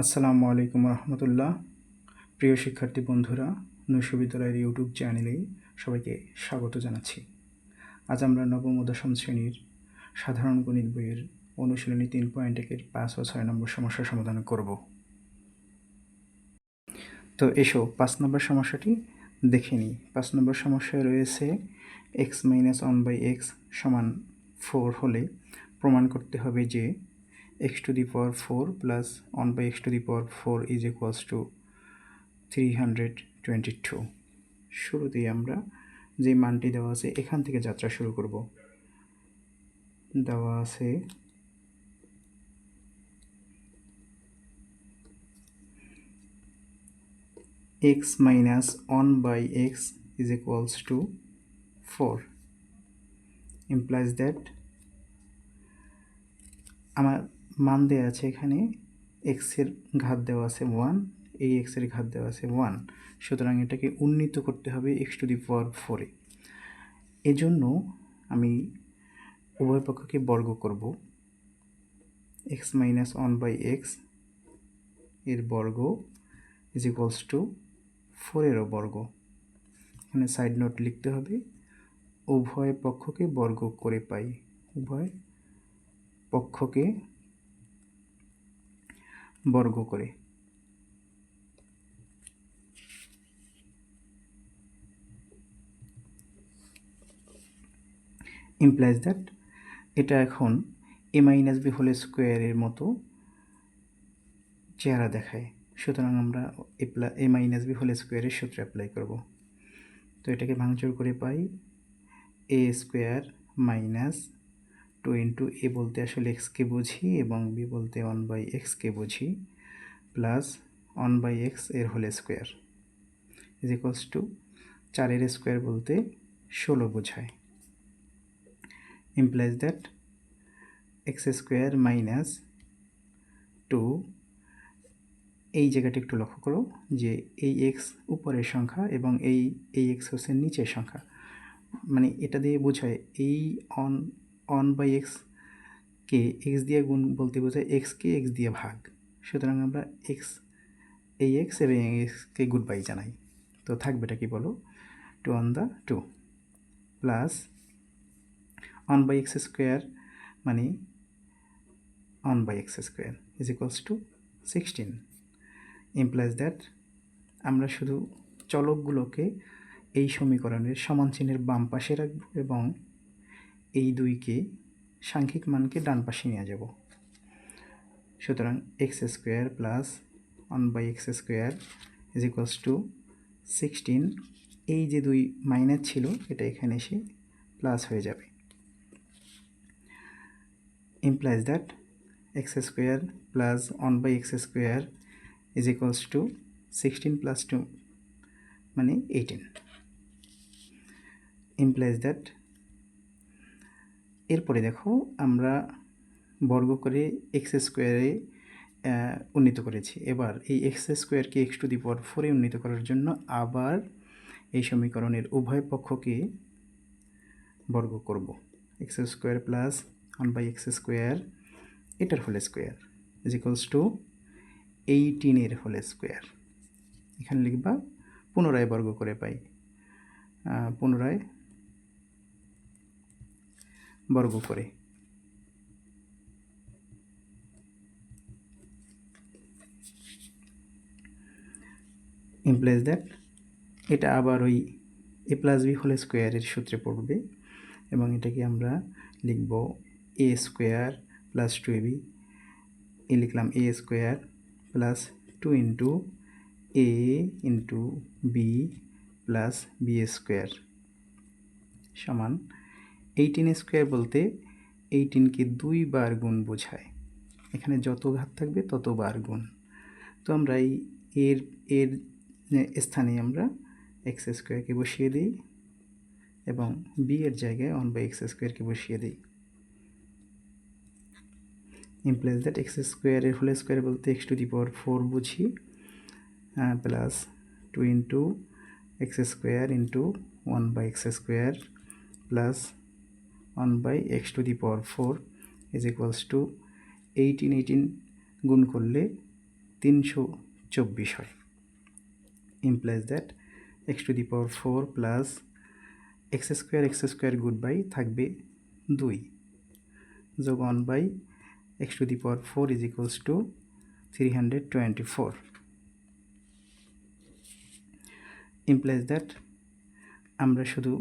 আসসালামু আলাইকুম রহমতুল্লাহ। প্রিয় শিক্ষার্থী বন্ধুরা নৈশবিদ্যালয়ের ইউটিউব চ্যানেলে সবাইকে স্বাগত জানাচ্ছি। আজ আমরা নবম ও দশম শ্রেণির সাধারণ গণিত বইয়ের অনুশীলনী তিন পয়েন্ট একের পাঁচ ও ছয় নম্বর সমস্যার সমাধান করব। তো এসো, পাঁচ নম্বর সমস্যাটি দেখে নিই। পাঁচ নম্বর সমস্যায় রয়েছে x minus one by x সমান ফোর হলে প্রমাণ করতে হবে যে x to the power 4 plus 1 by x to the power 4 is equals to 322 শুরুতেই আমরা যে মানটি দেওয়া আছে এখান থেকে যাত্রা শুরু করব দেওয়া আছে x minus 1 by x is equals to 4 implies that আমার মান দেওয়া আছে এখানে এক্সের ঘাত দেওয়া আছে ওয়ান এই এক্সের ঘাত দেওয়া আছে ওয়ান সুতরাং এটাকে উন্নীত করতে হবে এক্স টু দি পাওয়ার ফোরে এজন্য আমি উভয় পক্ষকে বর্গ করব। এক্স মাইনাস ওয়ান বাই এক্সের বর্গ ইজ ইকুয়ালস টু ফোরেরও বর্গ। এখানে সাইড নোট লিখতে হবে, উভয় পক্ষকে বর্গ করে পাই। উভয় পক্ষকে বর্গ করে। ইমপ্লাইজ দ্যাট এটা এখন এ মাইনাস বি হোল স্কোয়ারের মতো চেহারা দেখায়। সুতরাং আমরা A plus A minus B whole স্কোয়ারের সূত্র অ্যাপ্লাই করব। তো এটাকে ভাঙচুর করে পাই a square minus two into a বলতে আসলে এক্সকে বুঝি এবং বি বলতে ওয়ান বাই এক্সকে বুঝি প্লাস ওয়ান বাই এক্সের whole square is equals to চারের স্কোয়ার বলতে ষোলো বোঝায়। Implies that x square minus two, এই জায়গাটা একটু লক্ষ্য করো যে এই এক্স উপরের সংখ্যা এবং এই এই এক্স হচ্ছে নিচের সংখ্যা। মানে এটা দিয়ে বোঝায় এই অন অন বাই এক্স কে এক্স দিয়ে গুণ বলতে বোঝায় এক্সকে এক্স দিয়ে ভাগ। সুতরাং আমরা এক্স এই এক্স এবং এক্সকে গুড বাই জানাই। তো থাকবেটা কি বলো? Two one the two plus one by x square মানে one by x square is equals to sixteen implies that আমরা শুধু চলকগুলোকে এই সমীকরণের সমান চিহ্নের বাম পাশে রাখব এবং এই দুইকে সাংখ্যিক মানকে ডান পাশে নিয়ে যাব। সুতরাং x square plus one by x square is equals to sixteen. এই যে দুই মাইনাস ছিল, এটা এখানে এসে প্লাস হয়ে যাবে। Implies that x square plus one by x square is equals to sixteen plus two মানে এইটিন। ইমপ্লাইজ দ্যাট এরপরে দেখো আমরা বর্গ করে এক্স স্কোয়ারে উন্নীত করেছি। এবার এই এক্স স্কোয়ারকে এক্স টু দি পাওয়ার ফোরে উন্নীত করার জন্য আবার এই সমীকরণের উভয় পক্ষকে বর্গ করব। X square plus one by x square, এটার whole square is equals to এইটিনের whole square. এখানে লিখবা, পুনরায় বর্গ করে পাই। পুনরায় বর্গ করে। ইমপ্লাইজ দ্যাট এটা আবার ওই এ প্লাস বি হোল স্কোয়ারের সূত্রে পড়বে এবং এটাকে আমরা লিখব a square plus two a b এ লিখলাম a square plus two into a into b plus b square সমান এইটিন স্কোয়ার বলতে এইটিনকে দুই বার গুণ বোঝায়। এখানে যত ঘাত থাকবে তত বার গুণ। তো আমরা এই এর এর স্থানে আমরা এক্স স্কোয়ারকে বসিয়ে দিই এবং বি এর জায়গায় ওয়ান বাই এক্স স্কোয়ারকে বসিয়ে দিই। ইমপ্লাইজ দ্যাট এক্স স্কোয়ারের হোল স্কোয়ার বলতে x to the power four বুঝি plus two into x square into one by x square plus one by x to the power four is equals to eighteen eighteen গুণ করলে তিনশো চব্বিশ হয়। Implies that x to the power 4 plus x square x square good bye থাকবে দুই। যোগ one by x to the power four is equals to three hundred twenty four implies that আমরা শুধু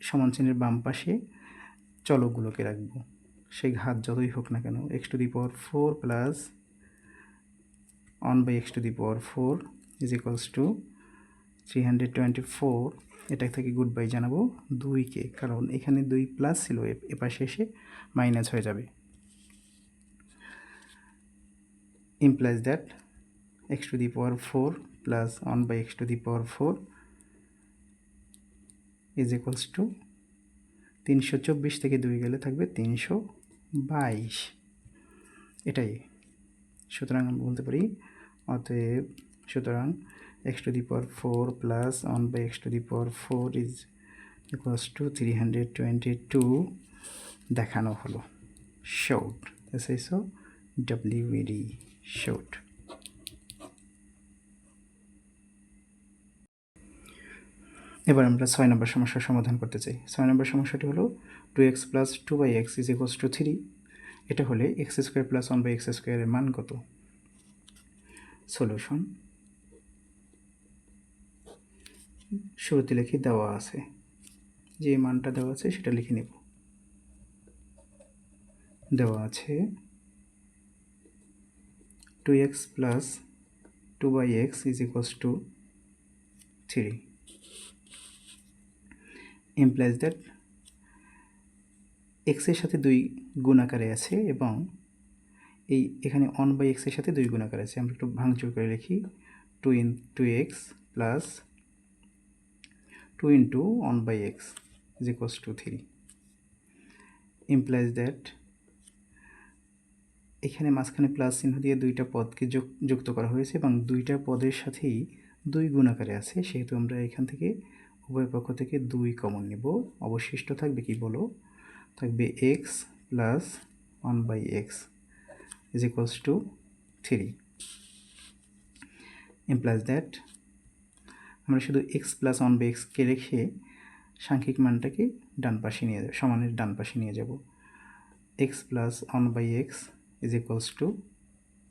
সমান চিহ্নের বাম পাশে চলকগুলোকে রাখব। সেই ঘাত যতই হোক না কেন x to the power four plus one by x to the power four is equals to three hundred twenty four এটা থেকে গুড বাই জানাব দুইকে, কারণ এখানে দুই প্লাস ছিল এপাশে এসে মাইনাস হয়ে যাবে। implies that x to the power 4 plus 1 by x to the power 4 is equals to তিনশো চব্বিশ থেকে দুই গেলে থাকবে তিনশো বাইশ। এটাই। সুতরাং আমরা বলতে পারি, অতএব সুতরাং x to the power four plus one by x to the power four is equals to three hundred twenty two দেখানো হলো। শোট এস আই সো ডাব্লিউডি শোট এবার আমরা ছয় নম্বর সমস্যার সমাধান করতে চাই। ছয় নম্বর সমস্যাটি হলো two x plus two by x is equals to three এটা হলে x square plus one by x স্কোয়ারের মান কত? সলিউশন শুরুতে লিখে দেওয়া আছে। যে মানটা দেওয়া আছে সেটা লিখে নেব। দেওয়া আছে two x plus two by x is equals to three implies that এক্সের সাথে দুই গুণ আকারে আছে এবং এই এখানে ওয়ান বাই এক্সের সাথে দুই গুণ আকারে আছে। আমরা একটু ভাঙচুর করে লিখি। Two in two x plus two into one by x is equals to three implies that এখানে মাঝখানে প্লাস চিহ্ন দিয়ে দুইটা পদকে যুক্ত করা হয়েছে এবং দুইটা পদের সাথেই দুই গুণ আকারে আছে। সেহেতু আমরা এখান থেকে উভয় পক্ষ থেকে দুই কমন নেব। অবশিষ্ট থাকবে কি বলো? থাকবে x plus one by x is equals to three implies that আমরা শুধু এক্স প্লাস ওয়ান বাই এক্সকে রেখে সাংখ্যিক মানটাকে ডান পাশে নিয়ে যাব, সমানের ডান পাশে নিয়ে যাব। X plus one by x is equals to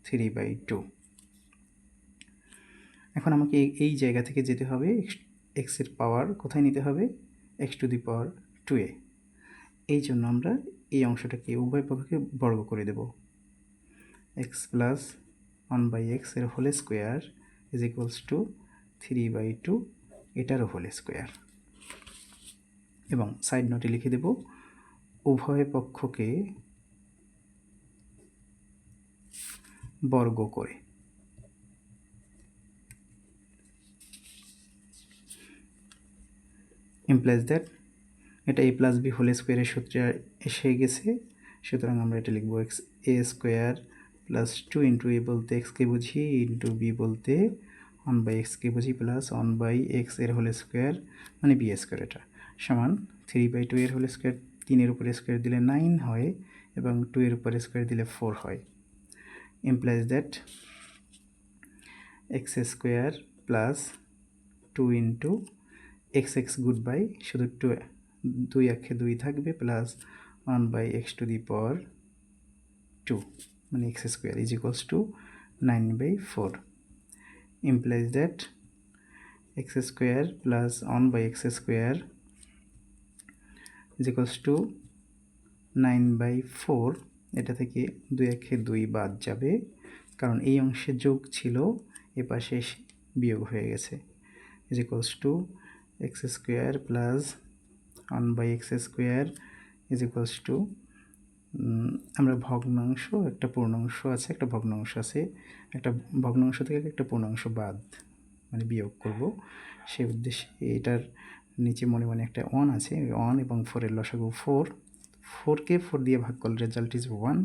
three by two এখন আমাকে এই- জায়গা থেকে যেতে হবে এক্সের পাওয়ার কোথায় নিতে হবে? X to the power two এ এই জন্য আমরা এই অংশটাকে উভয় পক্ষকে বর্গ করে দেব। এক্স প্লাস ওয়ান বাই এক্সের whole square is equals to three by two এটারও হোল স্কোয়ার এবং সাইড নোটে লিখে দেব, উভয় পক্ষকে বর্গ করে। ইমপ্লাইজ দ্যাট এটা এ প্লাস বি হোল স্কোয়ারের সূত্রে এসে গেছে, সুতরাং আমরা এটা লিখব x a square plus two into a বলতে এক্সকে বুঝি ইন্টু বি বলতে ওয়ান বাই এক্সকে বুঝি প্লাস ওয়ান বাই এক্সের হোল স্কোয়ার মানে বি স্কোয়ার এটা। সমান থ্রি বাই টু এর হোল স্কোয়ার তিনের উপরে স্কোয়ার দিলে নাইন হয় এবং টু এর উপরে স্কোয়ার দিলে ফোর হয়। Implies that x square plus two into x x good bye শুধু টু দুই একে দুই থাকবে plus one by x to the power two মানে x square is equals to nine by four. Implies that x square plus one by x square is equals to nine by four. এটা থেকে দুই একে দুই বাদ যাবে, কারণ এই অংশে যোগ ছিল, এ পাশে বিয়োগ হয়ে গেছে। Is equals to x square plus one by x square is equals to আমরা ভগ্নাংশ, একটা পূর্ণাংশ আছে, একটা ভগ্নাংশ আছে, একটা ভগ্নাংশ থেকে একটা পূর্ণাংশ বাদ মানে বিয়োগ করব। সেই উদ্দেশ্যে এটার নিচে মনে মনে একটা ওয়ান আছে ওয়ান এবং ফোরের লসাগু ফোর ফোরকে ফোর দিয়ে ভাগ করলে রেজাল্ট ইজ ওয়ান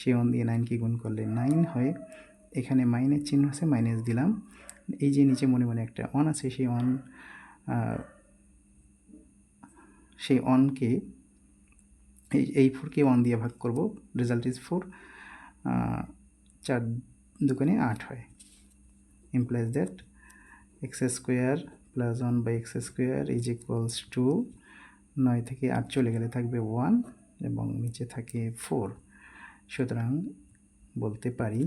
সেই ওয়ান দিয়ে নাইনকে গুণ করলে নাইন হয়। এখানে মাইনের চিহ্ন আছে মাইনাস দিলাম। এই যে নিচে মনে মনে একটা ওয়ান আছে, সেই ওয়ান সেই অনকে, এই এই ফোরকে ওয়ান দিয়ে ভাগ করব। রেজাল্ট ইজ ফোর চার দোকানে আট হয়। implies that x square plus one by x square is equals to নয় থেকে আট চলে গেলে থাকবে ওয়ান এবং নিচে থাকে ফোর সুতরাং বলতে পারি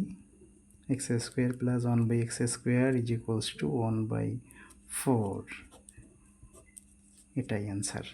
x square plus one by x square is equals to one by four এটাই অ্যান্সার